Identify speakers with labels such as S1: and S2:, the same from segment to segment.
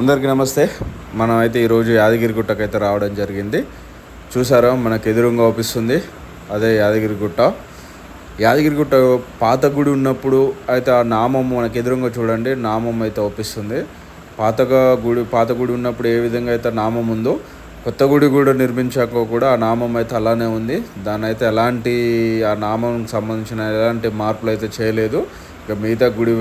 S1: అందరికీ నమస్తే. మనం అయితే ఈరోజు యాదగిరి గుట్టకు అయితే రావడం జరిగింది. చూసారా మనకు ఎదురుగా అవుపిస్తుంది అదే యాదగిరి గుట్ట. యాదగిరి గుట్ట పాత గుడి ఉన్నప్పుడు అయితే ఆ నామం మనకు ఎదురుగా చూడండి నామం అయితే అవుపిస్తుంది పాతగా గుడి పాత గుడి ఉన్నప్పుడు ఏ విధంగా అయితే నామం ఉందో కొత్త గుడి కూడా నిర్మించాక కూడా ఆ నామం అయితే అలానే ఉంది. దాని అయితే ఎలాంటి ఆ నామం సంబంధించిన ఎలాంటి మార్పులు అయితే చేయలేదు. ఇక మిగతా గుడి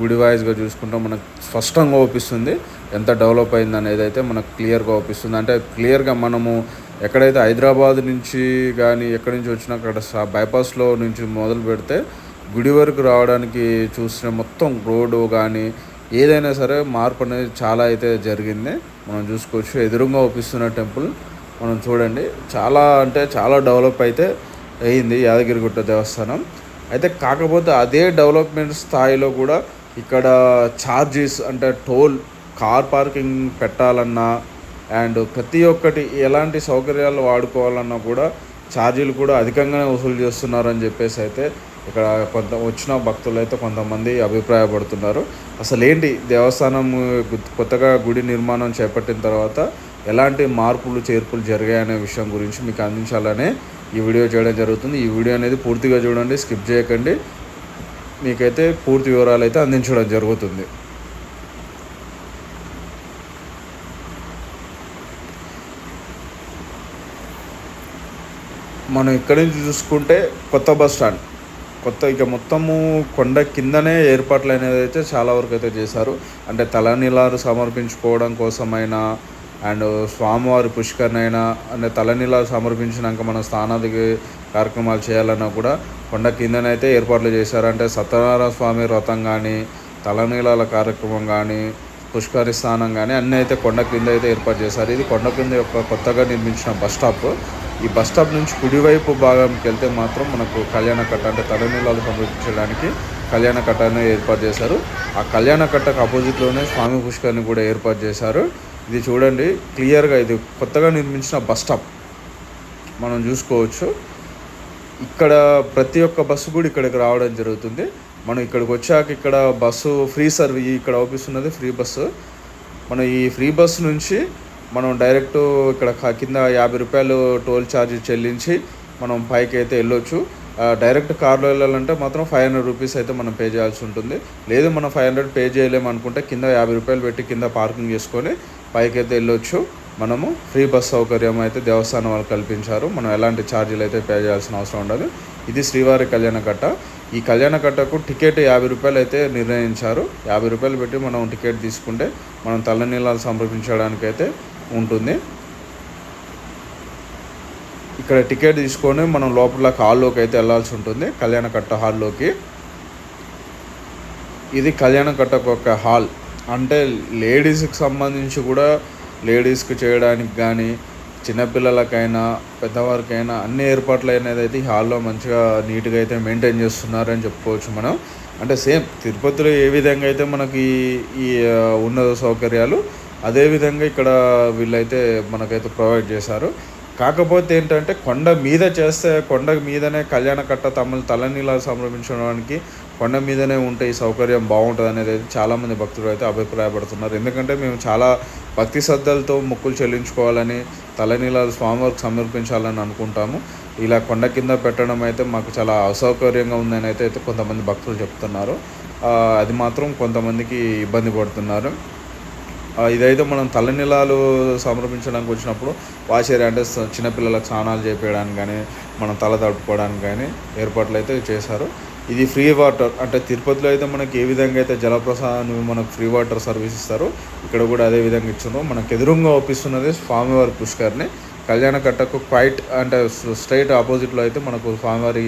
S1: గుడి వైజ్గా చూసుకుంటే మనకు స్పష్టంగా అవుపిస్తుంది ఎంత డెవలప్ అయింది అనేది అయితే మనకు క్లియర్గా అవుపిస్తుంది అంటే క్లియర్గా మనము ఎక్కడైతే హైదరాబాద్ నుంచి కానీ ఎక్కడి నుంచి వచ్చినా అక్కడ బైపాస్లో నుంచి మొదలు పెడితే గుడి వరకు రావడానికి చూసిన మొత్తం రోడ్డు కానీ ఏదైనా సరే మార్పు అనేది చాలా అయితే జరిగింది. మనం చూసుకోవచ్చు ఎదురుగా అవుపిస్తున్న టెంపుల్ మనం చూడండి. చాలా అంటే చాలా డెవలప్ అయితే అయింది యాదగిరిగుట్ట దేవస్థానం. అయితే కాకపోతే అదే డెవలప్మెంట్ స్థాయిలో కూడా ఇక్కడ ఛార్జెస్ అంటే టోల్ కార్ పార్కింగ్ పెట్టాలన్నా అండ్ ప్రతి ఒక్కటి ఎలాంటి సౌకర్యాలు వాడుకోవాలన్నా కూడా ఛార్జీలు కూడా అధికంగానే వసూలు చేస్తున్నారని చెప్పేసి అయితే ఇక్కడ కొంత వచ్చిన భక్తులు అయితే కొంతమంది అభిప్రాయపడుతున్నారు. అసలు ఏంటి దేవస్థానం కొత్తగా గుడి నిర్మాణం చేపట్టిన తర్వాత ఎలాంటి మార్పులు చేర్పులు జరిగాయనే విషయం గురించి మీకు అందించాలనే ఈ వీడియో చేయడం జరుగుతుంది. ఈ వీడియో అనేది పూర్తిగా చూడండి స్కిప్ చేయకండి. మీకైతే పూర్తి వివరాలు అయితే అందించడం జరుగుతుంది. మనం ఇక్కడి నుంచి చూసుకుంటే కొత్త బస్ స్టాండ్. కొత్త ఇక మొత్తము కొండ కిందనే ఏర్పాట్లు అనేది అయితే చాలా వరకు అయితే చేశారు. అంటే తలనీలాలు సమర్పించుకోవడం కోసమైనా అండ్ స్వామివారి పుష్కరనైనా అంటే తలనీలాలు సమర్పించినాక మనం స్థానానికి కార్యక్రమాలు చేయాలన్నా కూడా కొండ కిందనైతే ఏర్పాట్లు చేశారు. అంటే సత్యనారాయణ స్వామి వ్రతం కానీ తలనీలాల కార్యక్రమం కానీ పుష్కరి స్థానం కానీ అన్నీ అయితే కొండ కింద అయితే ఏర్పాటు చేశారు. ఇది కొండ కింద యొక్క కొత్తగా నిర్మించిన బస్ స్టాప్. ఈ బస్ స్టాప్ నుంచి కుడివైపు భాగంకి వెళ్తే మాత్రం మనకు కళ్యాణ కట్ట అంటే తలనీలాలు సమర్పించడానికి కళ్యాణ కట్టను ఏర్పాటు చేశారు. ఆ కళ్యాణ కట్టకు ఆపోజిట్లోనే స్వామి పుష్కర్ని కూడా ఏర్పాటు చేశారు. ఇది చూడండి క్లియర్గా ఇది కొత్తగా నిర్మించిన బస్ స్టాప్. మనం చూసుకోవచ్చు. ఇక్కడ ప్రతి ఒక్క బస్సు కూడా ఇక్కడికి రావడం జరుగుతుంది. మనం ఇక్కడికి వచ్చాక ఇక్కడ బస్సు ఫ్రీ సర్వీస్ ఇక్కడ అవుపిస్తున్నది ఫ్రీ బస్సు. మనం ఈ ఫ్రీ బస్సు నుంచి మనం డైరెక్ట్ ఇక్కడ కింద యాభై రూపాయలు టోల్ ఛార్జ్ చెల్లించి మనం పైకి అయితే వెళ్ళొచ్చు డైరెక్ట్ కార్లో వెళ్ళాలంటే మాత్రం ఫైవ్ హండ్రెడ్ రూపీస్ అయితే మనం పే చేయాల్సి ఉంటుంది. లేదు మనం ఫైవ్ హండ్రెడ్ పే చేయలేము అనుకుంటే కింద యాభై రూపాయలు పెట్టి కింద పార్కింగ్ చేసుకొని పైకైతే వెళ్ళొచ్చు. మనము ఫ్రీ బస్ సౌకర్యం అయితే దేవస్థానం వాళ్ళు కల్పించారు. మనం ఎలాంటి ఛార్జీలు అయితే పే చేయాల్సిన అవసరం ఉండదు. ఇది శ్రీవారి కళ్యాణ కట్ట. ఈ కళ్యాణ కట్టకు టికెట్ యాభై రూపాయలు అయితే నిర్ణయించారు. యాభై రూపాయలు పెట్టి మనం టికెట్ తీసుకుంటే మనం తల్లనీలాలు సమర్పించడానికి అయితే ఉంటుంది. ఇక్కడ టికెట్ తీసుకొని మనం లోపల హాల్లోకి అయితే వెళ్ళాల్సి ఉంటుంది. కళ్యాణ కట్ట హాల్లోకి ఇది కళ్యాణ కట్టకు ఒక హాల్ అంటే లేడీస్కి సంబంధించి కూడా లేడీస్కి చేయడానికి కానీ చిన్నపిల్లలకైనా పెద్దవారికైనా అన్ని ఏర్పాట్లు అనేది అయితే ఈ హాల్లో మంచిగా నీట్గా అయితే మెయింటైన్ చేస్తున్నారని చెప్పుకోవచ్చు మనం. అంటే సేమ్ తిరుపతిలో ఏ విధంగా అయితే మనకి ఈ- ఉన్నత సౌకర్యాలు అదే విధంగా ఇక్కడ వీళ్ళైతే మనకైతే ప్రొవైడ్ చేశారు. కాకపోతే ఏంటంటే కొండ మీద చేస్తే కొండ మీదనే కళ్యాణ కట్ట తమలు తలనీలా సమర్పించడానికి కొండ మీదనే ఉంటే ఈ సౌకర్యం బాగుంటుంది అనేది అయితే చాలామంది భక్తులు అయితే అభిప్రాయపడుతున్నారు. ఎందుకంటే మేము చాలా భక్తి శ్రద్ధలతో మొక్కులు చెల్లించుకోవాలని తలనీలాలు స్వామివారికి సమర్పించాలని అనుకుంటాము. ఇలా కొండ కింద పెట్టడం అయితే మాకు చాలా అసౌకర్యంగా ఉందని అయితే అయితే కొంతమంది భక్తులు చెప్తున్నారు. అది మాత్రం కొంతమందికి ఇబ్బంది పడుతున్నారు. ఇదైతే మనం తలనిలాలు సమర్పించడానికి వచ్చినప్పుడు వాషేరి అంటే చిన్నపిల్లలకు స్నానాలు చేపించడానికి కానీ మనం తల తడుపుకోవడానికి కానీ ఏర్పాట్లు అయితే చేశారు. ఇది ఫ్రీ వాటర్ అంటే తిరుపతిలో అయితే మనకి ఏ విధంగా అయితే జలప్రసాదాన్ని మనకు ఫ్రీ వాటర్ సర్వీస్ ఇస్తారో ఇక్కడ కూడా అదే విధంగా ఇచ్చారు మనకు ఎదురుగా ఒప్పిస్తున్నది స్వామివారి పుష్కర్ని కళ్యాణ కట్టకు క్వైట్ అంటే స్ట్రైట్ ఆపోజిట్లో అయితే మనకు స్వామివారి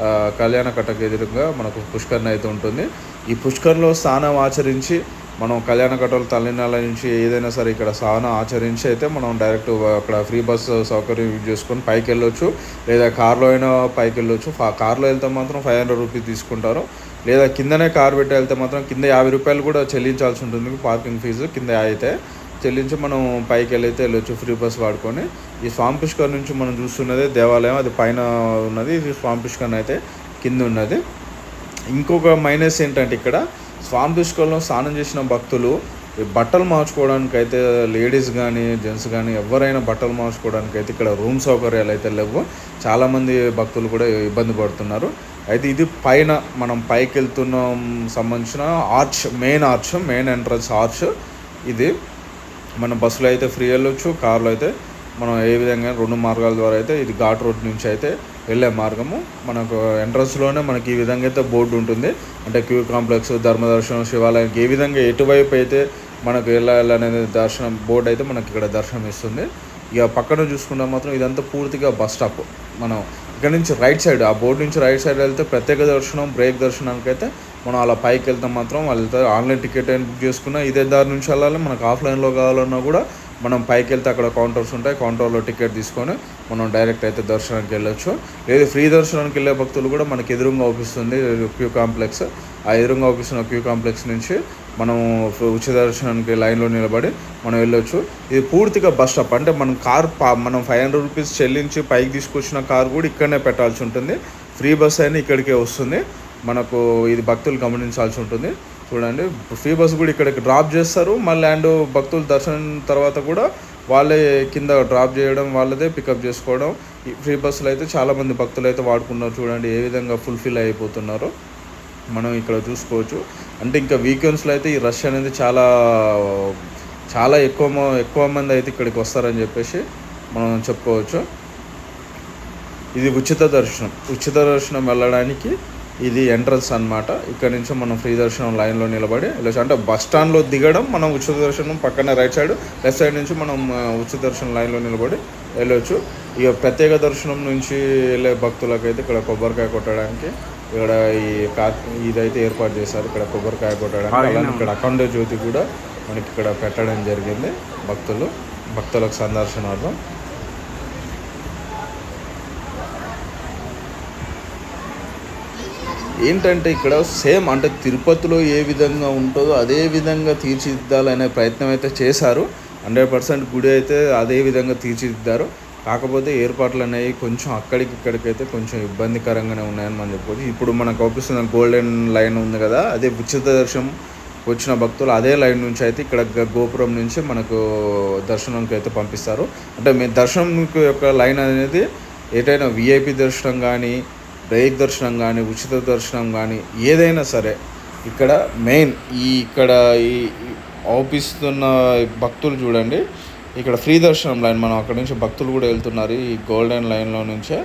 S1: ఆ, కళ్యాణ కట్టకు ఎదురుగా మనకు పుష్కరణ అయితే ఉంటుంది. ఈ పుష్కర్లో స్నానం ఆచరించి మనం కళ్యాణ కట్టలు తల్లినాల నుంచి ఏదైనా సరే ఇక్కడ స్నానం ఆచరించి అయితే మనం డైరెక్ట్ అక్కడ ఫ్రీ బస్ సౌకర్యం యూజ్ చేసుకొని పైకి వెళ్ళొచ్చు. లేదా కార్లో అయినా పైకి వెళ్ళొచ్చు. కారులో కార్లో వెళ్తే మాత్రం ఫైవ్ హండ్రెడ్ రూపీస్ తీసుకుంటారు. లేదా కిందనే కార్ పెట్టి వెళ్తే మాత్రం కింద యాభై రూపాయలు కూడా చెల్లించాల్సి ఉంటుంది. పార్కింగ్ ఫీజు కింద అయితే. చెల్లించి మనం పైకి వెళ్ళైతే వెళ్ళొచ్చు ఫ్రీ బస్ వాడుకొని. ఈ స్వామి పుష్కర్ నుంచి మనం చూస్తున్నదే దేవాలయం అది పైన ఉన్నది ఇది స్వామి పుష్కర్ అయితే కింద ఉన్నది. ఇంకొక మైనస్ ఏంటంటే ఇక్కడ స్వామి పుష్కర్లో స్నానం చేసిన భక్తులు ఈ బట్టలు మార్చుకోవడానికి అయితే లేడీస్ కానీ జెంట్స్ కానీ ఎవరైనా బట్టలు మార్చుకోవడానికి అయితే ఇక్కడ రూమ్ సౌకర్యాలు అయితే లేవు. చాలామంది భక్తులు కూడా ఇబ్బంది పడుతున్నారు. అయితే ఇది పైన మనం పైకి వెళ్తున్నాం సంబంధించిన arch main arch main entrance arch ఇది. మన బస్సులో అయితే ఫ్రీ వెళ్ళొచ్చు కార్లో అయితే మనం ఏ విధంగా రెండు మార్గాల ద్వారా అయితే ఇది ఘాట్ రోడ్ నుంచి అయితే వెళ్ళే మార్గము. మనకు ఎంట్రన్స్లోనే మనకి ఈ విధంగా అయితే బోర్డు ఉంటుంది. అంటే క్యూ కాంప్లెక్స్ ధర్మదర్శనం శివాలయానికి ఏ విధంగా ఎటువైపు అయితే మనకు వెళ్ళాలనేది దర్శనం బోర్డు అయితే మనకి ఇక్కడ దర్శనం ఇస్తుంది. ఇక పక్కన చూసుకుంటే మాత్రం ఇదంతా పూర్తిగా బస్ స్టాప్. మనం ఇక్కడ నుంచి రైట్ సైడ్ ఆ బోర్డు నుంచి రైట్ సైడ్ వెళ్తే ప్రత్యేక దర్శనం బ్రేక్ దర్శనానికి అయితే మనం అలా పైకి వెళ్తే మాత్రం వాళ్ళు ఆన్లైన్ టికెట్ అయినా బుక్ చేసుకున్నా ఇదే దారి నుంచి వెళ్ళాలి. మనకు ఆఫ్లైన్లో కావాలన్నా కూడా మనం పైకి వెళ్తే అక్కడ కౌంటర్స్ ఉంటాయి. కౌంటర్లో టికెట్ తీసుకొని మనం డైరెక్ట్ అయితే దర్శనానికి వెళ్ళొచ్చు. లేదు ఫ్రీ దర్శనానికి వెళ్ళే భక్తులు కూడా మనకి ఎదురుగా అవుపిస్తుంది క్యూ కాంప్లెక్స్. ఆ ఎదురుగా అవుపిస్తున్న క్యూ కాంప్లెక్స్ నుంచి మనం ఉచిత దర్శనానికి లైన్లో నిలబడి మనం వెళ్ళొచ్చు. ఇది పూర్తిగా బస్ స్టాప్. అంటే మనం కార్ మనం ఫైవ్ హండ్రెడ్ రూపీస్ చెల్లించి పైకి తీసుకొచ్చిన కార్ కూడా ఇక్కడనే పెట్టాల్సి ఉంటుంది. ఫ్రీ బస్ అయినా ఇక్కడికే వస్తుంది. మనకు ఇది భక్తులు గమనించాల్సి ఉంటుంది. చూడండి ఫ్రీ బస్సు కూడా ఇక్కడికి డ్రాప్ చేస్తారు. మళ్ళీ అండ్ భక్తులు దర్శనం తర్వాత కూడా వాళ్ళే కింద డ్రాప్ చేయడం వాళ్ళదే పికప్ చేసుకోవడం. ఈ ఫ్రీ బస్సులు అయితే చాలామంది భక్తులు అయితే వాడుకున్నారు చూడండి ఏ విధంగా ఫుల్ఫిల్ అయిపోతున్నారో. మనం ఇక్కడ చూసుకోవచ్చు. అంటే ఇంకా వీకెండ్స్లో అయితే ఈ రష్ అనేది చాలా చాలా ఎక్కువ మ- ఎక్కువ మంది అయితే ఇక్కడికి వస్తారని చెప్పేసి మనం చెప్పుకోవచ్చు. ఇది ఉచిత దర్శనం. ఉచిత దర్శనం వెళ్ళడానికి ఇది ఎంట్రన్స్ అన్నమాట. ఇక్కడ నుంచి మనం ఫ్రీ దర్శనం లైన్లో నిలబడి వెళ్ళచ్చు అంటే బస్ స్టాండ్లో దిగడం మనం ఉచిత దర్శనం పక్కన రైట్ సైడ్ లెఫ్ట్ సైడ్ నుంచి మనం ఉచిత దర్శనం లైన్లో నిలబడి వెళ్ళొచ్చు. ఇక ప్రత్యేక దర్శనం నుంచి వెళ్ళే భక్తులకైతే ఇక్కడ కొబ్బరికాయ కొట్టడానికి ఇక్కడ ఈ కా ఇదైతే ఏర్పాటు చేశారు. ఇక్కడ కొబ్బరికాయ కొట్టడానికి అలానే ఇక్కడ అఖండ జ్యోతి కూడా మనకి ఇక్కడ పెట్టడం జరిగింది. భక్తులు భక్తులకు సందర్శనార్థం. ఏంటంటే ఇక్కడ సేమ్ అంటే తిరుపతిలో ఏ విధంగా ఉంటుందో అదే విధంగా తీర్చిదిద్దాలనే ప్రయత్నం అయితే చేశారు. హండ్రెడ్ పర్సెంట్ గుడి అయితే అదే విధంగా తీర్చిదిద్దారు. కాకపోతే ఏర్పాట్లు అనేవి కొంచెం అక్కడికి ఇక్కడికైతే కొంచెం ఇబ్బందికరంగానే ఉన్నాయని మనం చెప్పుకోవచ్చు. ఇప్పుడు మనకు అవుపిస్తున్న గోల్డెన్ లైన్ ఉంది కదా అదే ఉచిత దర్శనం వచ్చిన భక్తులు అదే లైన్ నుంచి అయితే ఇక్కడ గోపురం నుంచి మనకు దర్శనంకి అయితే పంపిస్తారు. అంటే మీ దర్శనం యొక్క లైన్ అనేది ఏదైనా విఐపి దర్శనం కానీ డైరెక్ట్ దర్శనం కానీ ఉచిత దర్శనం కానీ ఏదైనా సరే ఇక్కడ మెయిన్ ఈ ఇక్కడ ఈ ఆపిస్తున్న అవుపిస్తున్న భక్తులు చూడండి. ఇక్కడ ఫ్రీ దర్శనం లైన్ మనం అక్కడ నుంచి భక్తులు కూడా వెళ్తున్నారు. ఈ గోల్డెన్ లైన్లో నుంచే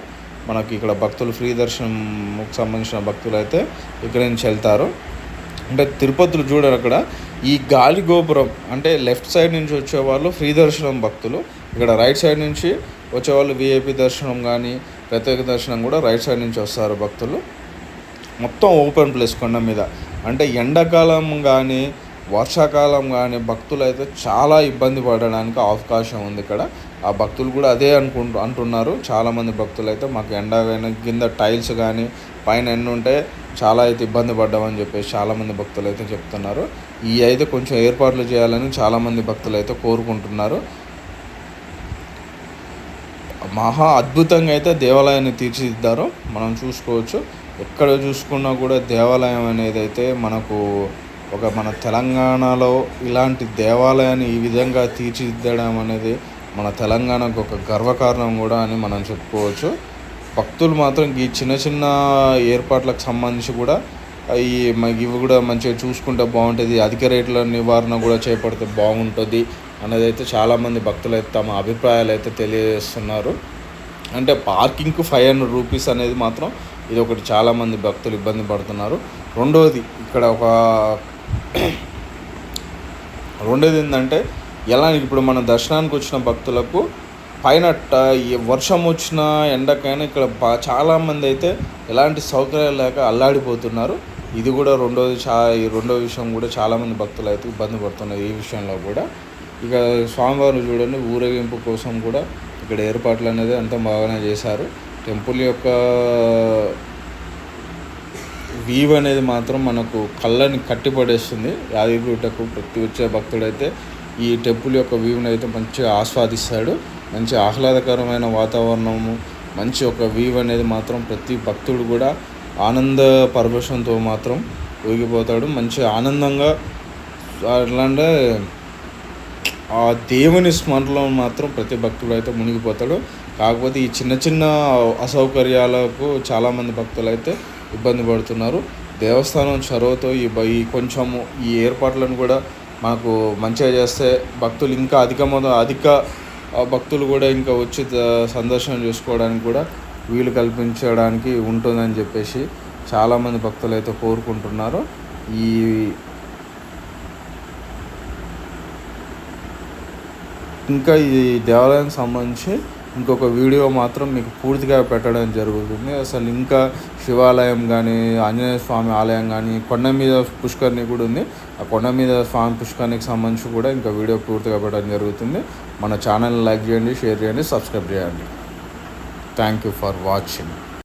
S1: మనకి ఇక్కడ భక్తులు ఫ్రీ దర్శనంకి సంబంధించిన భక్తులు అయితే ఇక్కడ నుంచి వెళ్తారు. అంటే తిరుపతిలో చూడరు అక్కడ. ఈ గాలి గోపురం అంటే లెఫ్ట్ సైడ్ నుంచి వచ్చేవాళ్ళు ఫ్రీ దర్శనం భక్తులు. ఇక్కడ రైట్ సైడ్ నుంచి వచ్చేవాళ్ళు విఐపి దర్శనం కానీ ప్రత్యేక దర్శనం కూడా రైట్ సైడ్ నుంచి వస్తారు భక్తులు. మొత్తం ఓపెన్ ప్లేస్ కొండ మీద. అంటే ఎండాకాలం కానీ వర్షాకాలం కానీ భక్తులు అయితే చాలా ఇబ్బంది పడడానికి అవకాశం ఉంది ఇక్కడ. ఆ భక్తులు కూడా అదే అనుకుంటు అంటున్నారు. చాలామంది భక్తులు అయితే మాకు ఎండ కింద టైల్స్ కానీ పైన ఎండ ఉంటే చాలా అయితే ఇబ్బంది పడ్డామని చెప్పేసి చాలామంది భక్తులు అయితే చెప్తున్నారు. ఈ అయితే కొంచెం ఏర్పాట్లు చేయాలని చాలామంది భక్తులు అయితే కోరుకుంటున్నారు. మహా అద్భుతంగా అయితే దేవాలయాన్ని తీర్చిదిద్దారు. మనం చూసుకోవచ్చు. ఎక్కడ చూసుకున్నా కూడా దేవాలయం అనేది అయితే మనకు ఒక మన తెలంగాణలో ఇలాంటి దేవాలయాన్ని ఈ విధంగా తీర్చిదిద్దడం అనేది మన తెలంగాణకు ఒక గర్వకారణం కూడా అని మనం చెప్పుకోవచ్చు. భక్తులు మాత్రం ఈ చిన్న చిన్న ఏర్పాట్లకు సంబంధించి కూడా ఈ ఇవి కూడా మంచిగా చూసుకుంటే బాగుంటుంది. అధిక రేట్ల నివారణ కూడా చేపడితే బాగుంటుంది. అనేది అయితే చాలామంది భక్తులు అయితే తమ అభిప్రాయాలు అయితే తెలియజేస్తున్నారు. అంటే పార్కింగ్కు ఫైవ్ హండ్రెడ్ రూపీస్ అనేది మాత్రం ఇది ఒకటి చాలామంది భక్తులు ఇబ్బంది పడుతున్నారు. రెండవది ఇక్కడ ఒక రెండోది ఏంటంటే ఎలా ఇప్పుడు మన దర్శనానికి వచ్చిన భక్తులకు పైన వర్షం వచ్చిన ఎండకైనా ఇక్కడ బా చాలామంది అయితే ఎలాంటి సౌకర్యాలు లేక అల్లాడిపోతున్నారు. ఇది కూడా రెండోది చా ఈ రెండో విషయం కూడా చాలామంది భక్తులు అయితే ఇబ్బంది పడుతున్నారు ఈ విషయంలో కూడా. ఇక స్వామివారిని చూడండి ఊరేగింపు కోసం కూడా ఇక్కడ ఏర్పాట్లు అనేది అంతా బాగానే చేశారు. టెంపుల్ యొక్క వీవ్ అనేది మాత్రం మనకు కళ్ళని కట్టిపడేస్తుంది. యాదగిరిగుట్టకు ప్రతి వచ్చే భక్తుడైతే ఈ టెంపుల్ యొక్క వ్యూని అయితే మంచిగా ఆస్వాదిస్తాడు. మంచి ఆహ్లాదకరమైన వాతావరణము మంచి ఒక వీవ్ అనేది మాత్రం ప్రతి భక్తుడు కూడా ఆనంద పరవశంతో మాత్రం ఊగిపోతాడు మంచి ఆనందంగా ఎట్లా ఆ దేవుని స్మరణలో మాత్రం ప్రతి భక్తుడు అయితే మునిగిపోతాడు. కాకపోతే ఈ చిన్న చిన్న అసౌకర్యాలకు చాలామంది భక్తులు అయితే ఇబ్బంది పడుతున్నారు. దేవస్థానం చొరవతో ఈ బ- ఈ కొంచెము ఈ ఏర్పాట్లను కూడా మాకు మంచిగా చేస్తే భక్తులు ఇంకా అధిక మొద అధిక భక్తులు కూడా ఇంకా వచ్చి సందర్శనం చేసుకోవడానికి కూడా వీలు కల్పించడానికి ఉంటుందని చెప్పేసి చాలామంది భక్తులు అయితే కోరుకుంటున్నారు. ఈ ఇంకా ఈ దేవాలయానికి సంబంధించి ఇంకొక వీడియో మాత్రం మీకు పూర్తిగా పెట్టడం జరుగుతుంది. అసలు ఇంకా శివాలయం కానీ ఆంజనేయ స్వామి ఆలయం కానీ కొండ మీద పుష్కరిణి కూడా ఉంది. ఆ కొండ మీద స్వామి పుష్కరిణికి సంబంధించి కూడా ఇంకా వీడియో పూర్తిగా పెట్టడం జరుగుతుంది. మన ఛానల్ లైక్ చేయండి షేర్ చేయండి సబ్స్క్రైబ్ చేయండి. Thank you for watching.